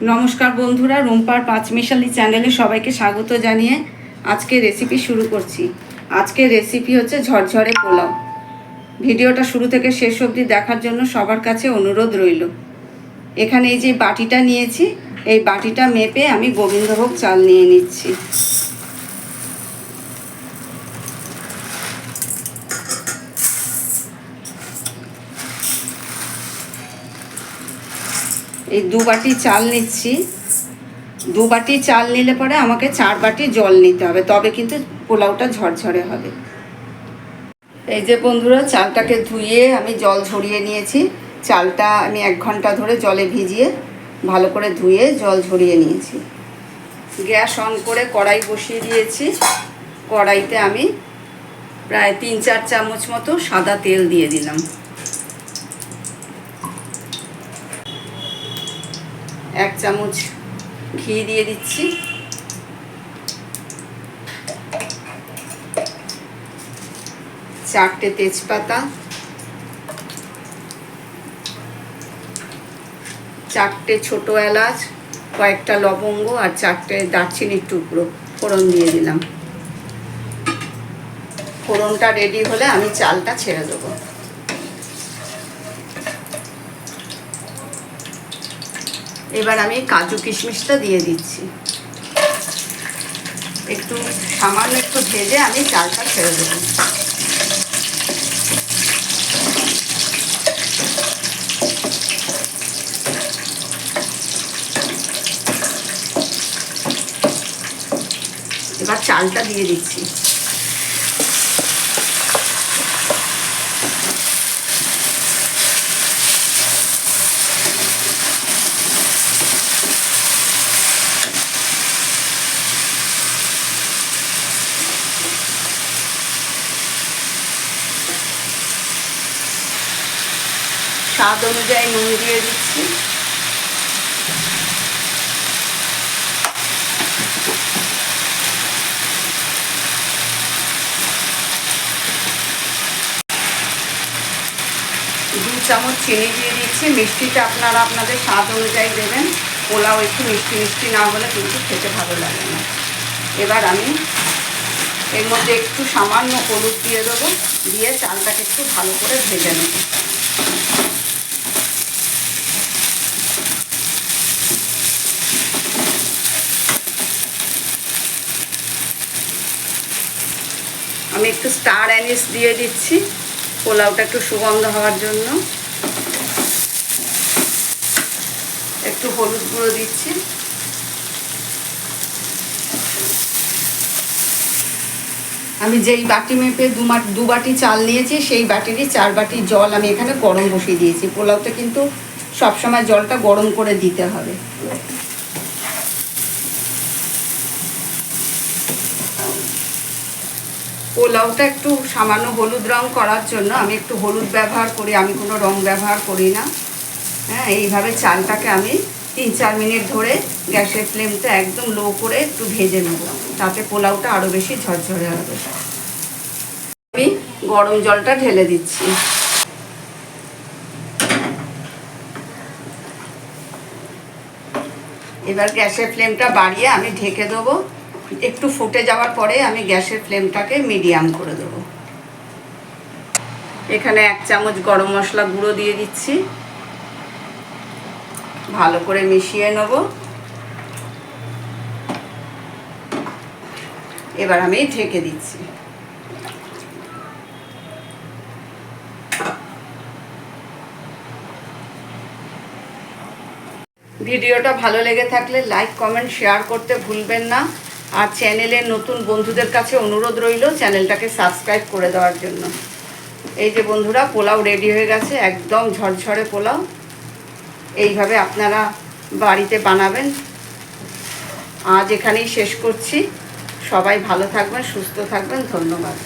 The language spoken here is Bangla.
নমস্কার বন্ধুরা, রুম্পার পাঁচমিশালি চ্যানেলে সবাইকে স্বাগত জানিয়ে আজকে রেসিপি শুরু করছি। আজকে রেসিপি হচ্ছে ঝরঝরে পোলাও। ভিডিওটা শুরু থেকে শেষ অবধি দেখার জন্য সবার কাছে অনুরোধ রইল। এখানে এই যে বাটিটা নিয়েছি, এই বাটিটা মেপে আমি গোবিন্দভোগ চাল নিয়ে নিচ্ছি। এই দু বাটি চাল নিচ্ছি। দু বাটি চাল নিলে পরে আমাকে চার বাটি জল নিতে হবে, তবে কিন্তু পোলাওটা ঝরঝরে হবে। এই যে বন্ধুরা, চালটাকে ধুয়ে আমি জল ঝরিয়ে নিয়েছি। চালটা আমি এক ঘণ্টা ধরে জলে ভিজিয়ে ভালো করে ধুয়ে জল ঝরিয়ে নিয়েছি। গ্যাস অন করে কড়াই বসিয়ে দিয়েছি। কড়াইতে আমি প্রায় তিন চার চামচ মতো সাদা তেল দিয়ে দিলাম। এক চামচ ঘি দিয়ে দিচ্ছি। চারটে তেজপাতা। চারটে ছোট এলাচ, কয়েকটা লবঙ্গ আর চারটে দারচিনির টুকরো। ফোড়ন দিয়ে দিলাম। ফোড়নটা রেডি হলে আমি চালটা ছেড়ে দেবো। এবার আমি কাজু কিশমিশটা দিয়ে দিচ্ছি। একটু সামান্য একটু ভেজে আমি চালটা ছেড়ে দেবো। এবার চালটা দিয়ে দিচ্ছি। স্বাদ অনুযায়ী নুন দিয়ে দিচ্ছি। দু চামচ চিনি দিয়ে দিচ্ছি। মিষ্টিটা আপনারা আপনাদের স্বাদ অনুযায়ী দেবেন। পোলাও একটু মিষ্টি মিষ্টি না হলে কিন্তু খেতে ভালো লাগে না। এবার আমি এর মধ্যে একটু সামান্য হলুদ দিয়ে দেবো। দিয়ে চালটাকে একটু ভালো করে ভেজে নেব। আমি একটু স্টার অ্যানিস দিয়ে দিচ্ছি। পোলাওটা একটু সুগন্ধ হওয়ার জন্য। একটু হলুদ গুঁড়ো দিচ্ছি। আমি যেই বাটি মেপে দু বাটি চাল নিয়েছি, সেই বাটিরই চার বাটি জল আমি এখানে গরম বসিয়ে দিয়েছি। পোলাওতে কিন্তু সবসময় জলটা গরম করে দিতে হবে। পোলাওটা একটু সামান্য হলুদ রং করার জন্য আমি একটু হলুদ ব্যবহার করি, আমি কোনো রং ব্যবহার করি না। হ্যাঁ এইভাবে চালটাকে আমি তিন চার মিনিট ধরে গ্যাসের ফ্লেমটা একদম লো করে একটু ভেজে নেব, তাতে পোলাওটা আরও বেশি ঝরঝরে হবে। আমি গরম জলটা ঢেলে দিচ্ছি। এবার গ্যাসের ফ্লেমটা বাড়িয়ে আমি ঢেকে দেবো। একটু ফুটে যাওয়ার পরে আমি গ্যাসের ফ্লেমটাকে মিডিয়াম করে দেবো। এখানে এক চামচ গরম মশলা গুঁড়ো দিয়ে দিচ্ছি। ভালো করে মিশিয়ে নেব। এবার আমি ঢেকে দিচ্ছি। ভিডিওটা ভালো লেগে থাকলে লাইক, কমেন্ট, শেয়ার করতে ভুলবেন না। আর চ্যানেলের নতুন বন্ধুদের কাছে অনুরোধ রইল চ্যানেলটাকে সাবস্ক্রাইব করে দেওয়ার জন্য। এই যে বন্ধুরা, পোলাও রেডি হয়ে গেছে, একদম ঝরঝরে পোলাও। এইভাবে আপনারা বাড়িতে বানাবেন। আজ এখানেই শেষ করছি। সবাই ভালো থাকবেন, সুস্থ থাকবেন, ধন্যবাদ।